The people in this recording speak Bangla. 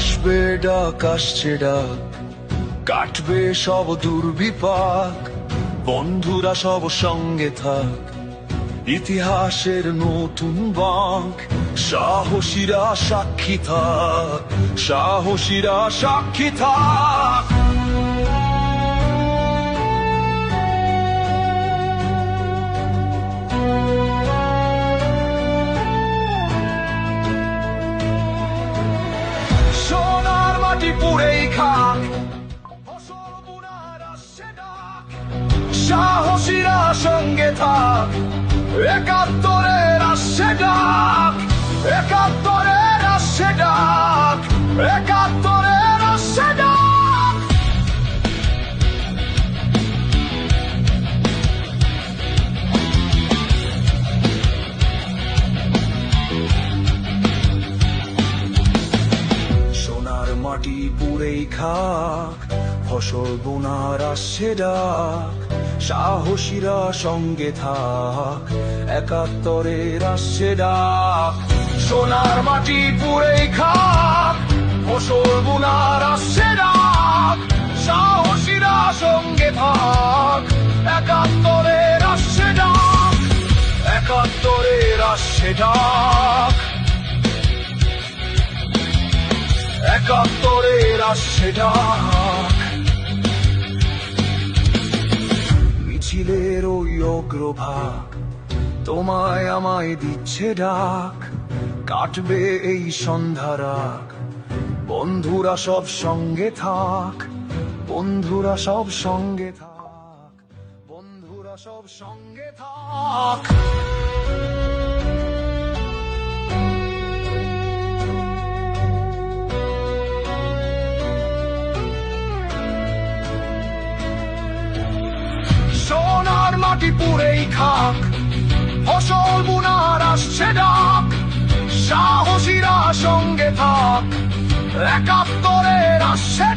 আসবে ডাক, আসছে ডাক, কাটবে সব দুর্বিপাক, বন্ধুরা সব সঙ্গে থাক, ইতিহাসের নতুন বাঁক, সাহসীরা সাক্ষী থাক, সাহসীরা সাক্ষী থাক। সাহসীরা সঙ্গে থাক। একাত্তরের আসছে ডাক। একাত্তরের আসছে ডাক। একাত্তরের আসছে ডাক। সোনার মাটি পুড়েই খাক। ফসল বোনার আসছে ডাক, সাহসীরা সঙ্গে থাক, একাত্তরের আসছে ডাক। সোনার মাটি পুড়েই খাক, ফসল বোনার আসছে ডাক, সাহসীরা সঙ্গে থাক, একাত্তরের আসছে ডাক, একাত্তরের আসছে ডাক। একাত্তরের আসছে ডাক। ওই অগ্রভাগ তোমায় আমায় দিচ্ছে ডাক। কাটবে এই সন্ধ্যারাগ বন্ধুরা সব সঙ্গে থাক, বন্ধুরা সব সঙ্গে থাক, বন্ধুরা সব সঙ্গে থাক। মাটি পুড়েই খাক। ফসল বুনার আসছে ডাক। সাহসীরা সঙ্গে থাক। একাত্তরের আসছে